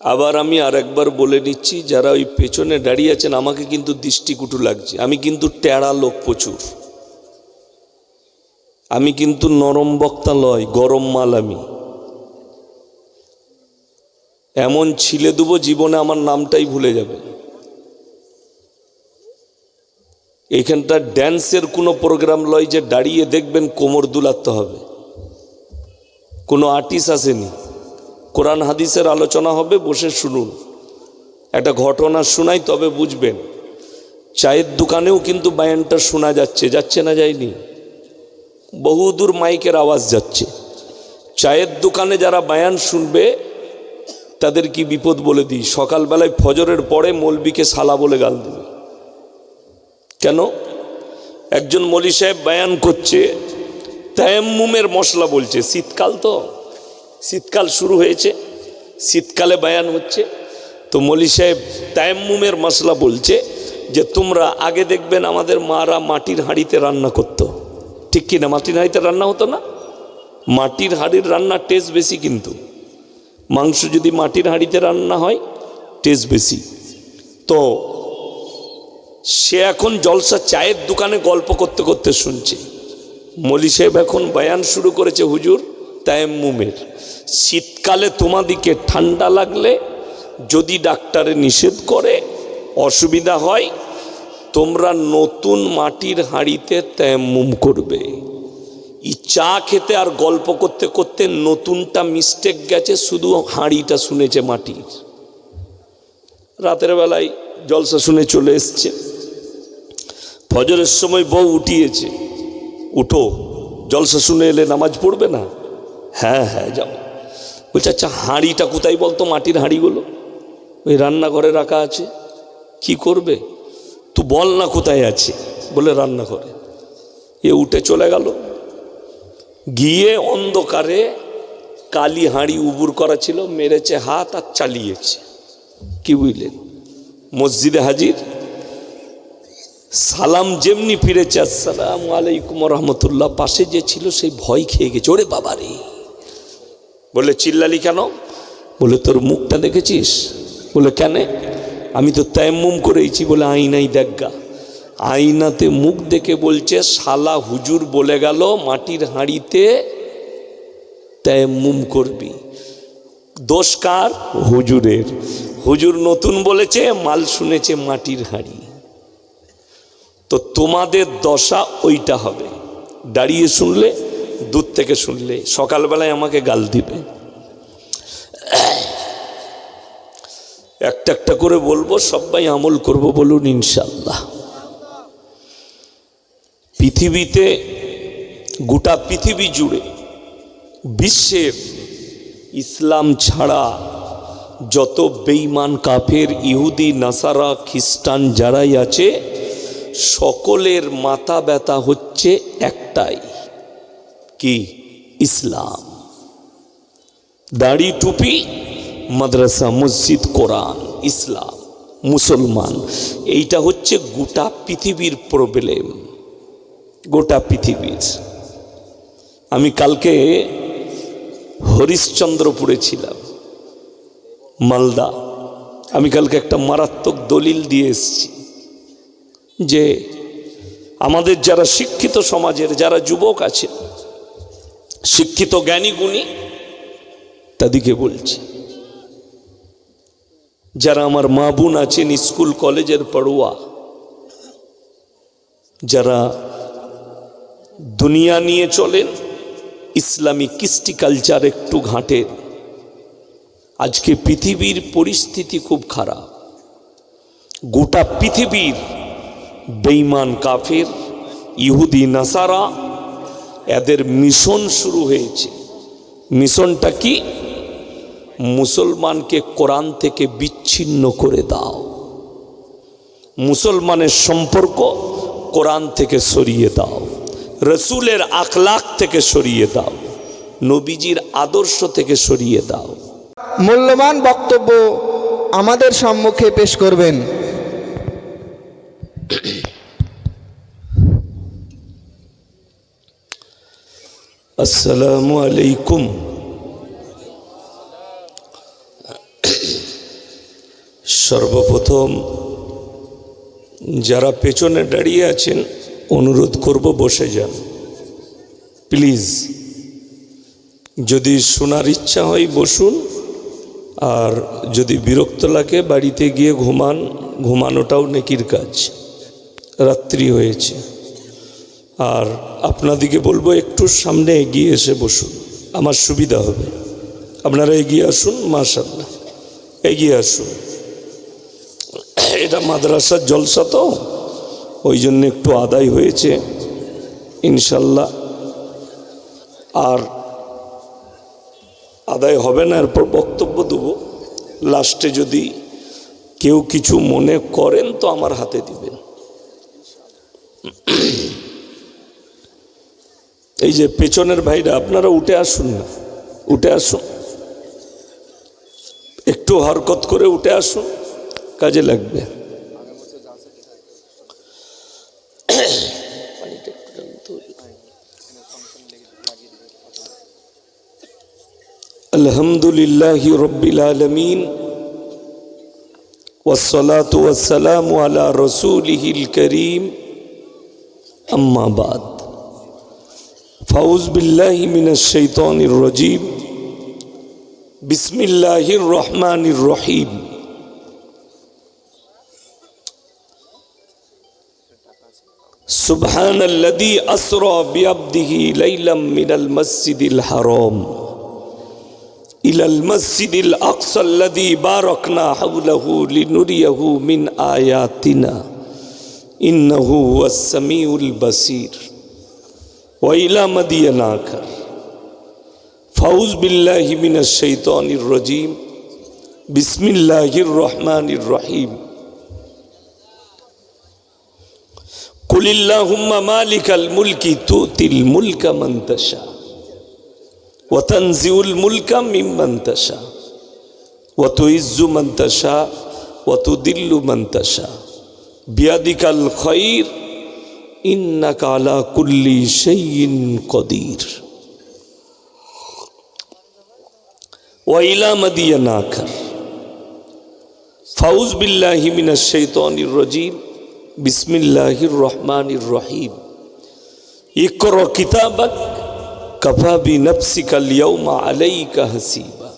আবার আমি আর একবার বলে নিচ্ছি, যারা ওই পেছনে দাঁড়িয়ে আছেন, আমাকে কিন্তু দৃষ্টিকুটু লাগছে। আমি কিন্তু টেড়া লোক প্রচুর। আমি কিন্তু নরম বক্তা লয়, গরম মাল আমি। এমন ছিলে দেবো জীবনে আমার নামটাই ভুলে যাবে। এইখানটা ড্যান্সের কোনো প্রোগ্রাম লয় যে দাঁড়িয়ে দেখবেন কোমর দুলাতে হবে। কোনো আর্টিস্ট আসেনি। কোরআন হাদিসের আলোচনা হবে, বসে শুনুন। একটা ঘটনা শোনাই, তবে বুঝবেন। চায়ের দোকানেও কিন্তু বায়ানটা শোনা যাচ্ছে যাচ্ছে না যায়নি। বহুদূর মাইকের আওয়াজ যাচ্ছে। চায়ের দোকানে যারা বায়ান শুনবে, তাদের কি বিপদ বলে দিই? সকালবেলায় ফজরের পরে মলবিকে সালা বলে গাল দেবে। কেন? একজন মলি সাহেব বায়ান করছে, তায়াম্মুমের মশলা বলছে, শীতকাল তো। শীতকাল শুরু হয়েছে, শীতকালে বায়ান হচ্ছে। তো মলি সাহেব তায়াম্মুমের মশলা বলছে যে, তোমরা আগে দেখবেন আমাদের মারা মাটির হাঁড়িতে রান্না করতো। ঠিক কি না? মাটির হাঁড়িতে রান্না হতো না? মাটির হাঁড়ির রান্নার টেস্ট বেশি কিন্তু। মাংস যদি মাটির হাঁড়িতে রান্না হয় টেস্ট বেশি। তো সে এখন জলসা চায়ের দোকানে গল্প করতে করতে শুনছে। মলি সাহেব এখন বয়ান শুরু করেছে হুজুর তায়াম্মুমের। শীতকালে তোমাদিকে ঠান্ডা লাগলে যদি ডাক্তারে নিষেধ করে, অসুবিধা হয়, তোমরা নতুন মাটির হাঁড়িতে তায়াম্মুম করবে। ই চা খেতে আর গল্প করতে করতে নতুনটা মিস্টেক গেছে, শুধু হাঁড়িটা শুনেছে মাটির। রাতের বেলায় জলসা শুনে চলে এসছে। ফজরের সময় বউ উঠিয়েছে। উঠো, জলসা শুনে এলে নামাজ পড়বে না? হ্যাঁ হ্যাঁ যাও। বলছে আচ্ছা হাঁড়িটা কোথায় বলতো মাটির হাঁড়িগুলো? ওই রান্নাঘরে রাখা আছে। কি করবে? তু বল না কোথায় আছে বলে রান্নাঘরে। এ উঠে চলে গেল। গিয়ে অন্ধকারে কালি হাঁড়ি উবুর করা ছিল, মেরেছে হাত আর চালিয়েছে। কি বুঝলেন? মসজিদে হাজির। সালাম যেমনি ফিরেছে, আসসালাম আলাইকুম রহমতুল্লাহ পাশে যে ছিল, সেই ভয় খেয়ে গেছে। ওরে বাবা রে বলে চিল্লালি কেন? বলে তোর মুখটা দেখেছিস? বলে কেন? আমি তো তায়াম্মুম করেইছি বলে আইনাই দেখগা আইনাতে মুখ দেখে বলছে, শালা হুজুর বলে গেল মাটির হাঁড়িতে তায়াম্মুম করবি। দোষ কার? হুজুরের। হুজুর নতুন বলেছে, মাল শুনেছে মাটির হাঁড়ি। তো তোমাদের দশা ওইটা হবে। দাঁড়িয়ে শুনলে দূর থেকে শুনলে, সকালবেলায় আমাকে গাল দিবে। একটা একটা করে বলব, সবাই আমল করব বলুন ইনশাল্লাহ পৃথিবীতে, গোটা পৃথিবী জুড়ে বিশ্বের ইসলাম ছাড়া যত বেইমান কাফের, ইহুদি, নাসারা, খ্রিস্টান যারাই আছে, সকলের মাথা ব্যথা হচ্ছে একটাই। কি ইসলাম দাড়ি টুপি মাদ্রাসা মসজিদ কোরআন ইসলাম মুসলমান এইটা হচ্ছে গোটা পৃথিবীর প্রবলেম গোটা পৃথিবীর। আমি কালকে হরিশ্চন্দ্রপুরে ছিলাম, মালদা। আমি কালকে একটা মারাত্মক দলিল দিয়ে এসেছি যে আমাদের যারা শিক্ষিত সমাজের, যারা যুবক আছে শিক্ষিত জ্ঞানী গুণী তাদেরকে বলছি, যারা আমার মা বোন আছেন স্কুল, কলেজের পড়ুয়া, যারা দুনিয়া নিয়ে চলেন, ইসলামী কৃষ্টি কালচার একটু ঘাঁটেন, আজকে পৃথিবীর পরিস্থিতি খুব খারাপ। গোটা পৃথিবীর বেইমান কাফের, ইহুদি, নাসারা এদের মিশন শুরু হয়েছে। মিশনটা কি? মুসলমানকে কোরআন থেকে বিচ্ছিন্ন করে দাও। মুসলমানের সম্পর্ক কোরআন থেকে সরিয়ে দাও। রসুলের আখলাক থেকে সরিয়ে দাও। নবীজির আদর্শ থেকে সরিয়ে দাও। মূল্যবান বক্তব্য আমাদের সম্মুখে পেশ করবেন। আসসালামু আলাইকুম। সর্বপ্রথম যারা পেছনে দাঁড়িয়ে আছেন, অনুরোধ করব বসে যান। প্লিজ, যদি শোনার ইচ্ছা হয় বসুন, আর যদি বিরক্ত লাগে বাড়িতে গিয়ে ঘুমান, ঘুমানোটাও নেকির কাজ। রাত্রি হয়েছে। আর আপনাদিকে বলব, একটু সামনে এগিয়ে এসে বসুন। আমার সুবিধা হবে। আপনারা এগিয়ে আসুন মাশাল্লাহ এগিয়ে আসুন। এটা মাদ্রাসার জলসা তো ওই জন্য একটু আদায় হয়েছে ইনশাল্লাহ আর আদায় হবে না, এরপর বক্তব্য দেবো। লাস্টে যদি কেউ কিছু মনে করেন, তো আমার হাতে দিবেন। এই যে পেছনের ভাইরা আপনারা উঠে আসুন না উঠে আসুন একটু হরকত করে উঠে আসুন কাজে লাগবে আলহামদুলিল্লাহ রব্বিল আলমিন والصلاة والسلام على رسوله الكريم أما بعد فأعوذ بالله من الشيطان الرجيم بسم الله الرحمن الرحيم سبحان الذي أسرى بعبده ليلا من المسجد الحرام إلى المسجد الأقصى الذي باركنا حوله لنريه من آياتنا إنه هو السميع البصير وإلى مدين آخر فأعوذ بالله من الشيطان الرجيم بسم الله الرحمن الرحيم قل اللهم مالك الملك تؤتي الملك من تشاء وتنزع الملك ممن تشاء وتعز من تشاء وتذل من تشاء بيدك الخير ইন্না কালা কুল্লি সেইন কদির। ওয়াইলা মাদিয়া না খার ফাউজ বিল্লাহিমিনা শৈতনির রজিম। বিসমিল্লাহির রহমানির রহিম। ইকর কিতাবাক কফাবি নফসিকা লিয়ৌমা আলাইকা হাসিবা।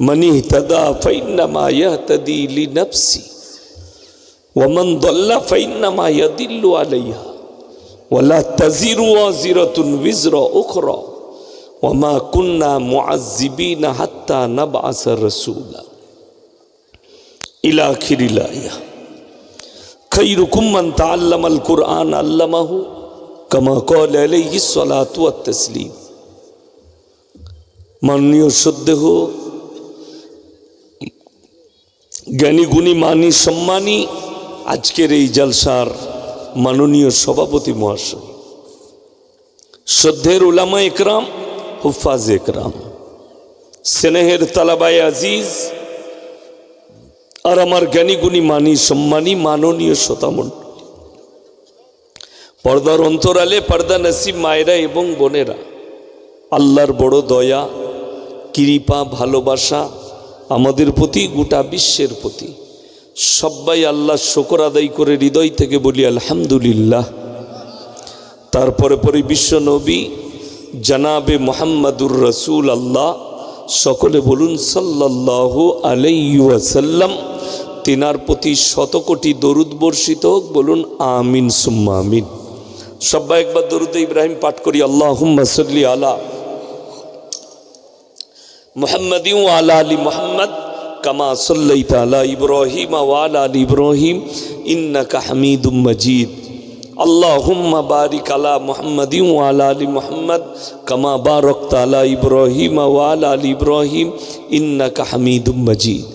মনি তদা ফাইন্নামা ইহতদি লি নফসি। ومن ضل فإنما يدل عليها ولا تزر وازرة وزر أخرى وما كنا معذبين حتى نبعث رسولا إلى آخر الآية خيركم من تعلم القرآن علمه كما قال عليه الصلاة والتسليم মাননীয় সদ্দেহ জ্ঞানী গুণী মানি সম্মানী আজকের এই জলসার মাননীয় সভাপতি মহাশয় শ্রদ্ধের উলামা একরাম, হুফাজ একরাম, স্নেহের তালাবাই আজিজ, আর আমার জ্ঞানী গুণী মানি সম্মানী মাননীয় শ্রোতামণ্ডলী, পর্দার অন্তরালে পর্দা নসিব মায়েরা এবং বোনেরা, আল্লাহর বড় দয়া, কৃপা, ভালোবাসা আমাদের প্রতি, গোটা বিশ্বের প্রতি। সবাই আল্লাহ শকর আদায় করে হৃদয় থেকে বলি, আলহামদুলিল্লাহ। তারপরে পরে বিশ্ব নবী জানাবে মোহাম্মদুর রসুল আল্লাহ সকলে বলুন, সাল্লাল্লাহু আলাইসাল্লাম তিনার প্রতি শতকোটি দরুদ বর্ষিত হোক, বলুন, আমিন, সুম্মা আমিন। সবাই একবার দরুদ ইব্রাহিম পাঠ করি আল্লাহ সাল্লি আলা মোহাম্মদ আলা আলী মোহাম্মদ। কামা সাল্লাইতা আলা ইব্রাহিম ওয়ালা আলী ইব্রাহিম ইন্নাকা হামিদুম মজিদ اللهم بارك على محمد وعلى ال محمد كما باركت على ابراهيم وعلى ال ابراهيم انك حميد مجيد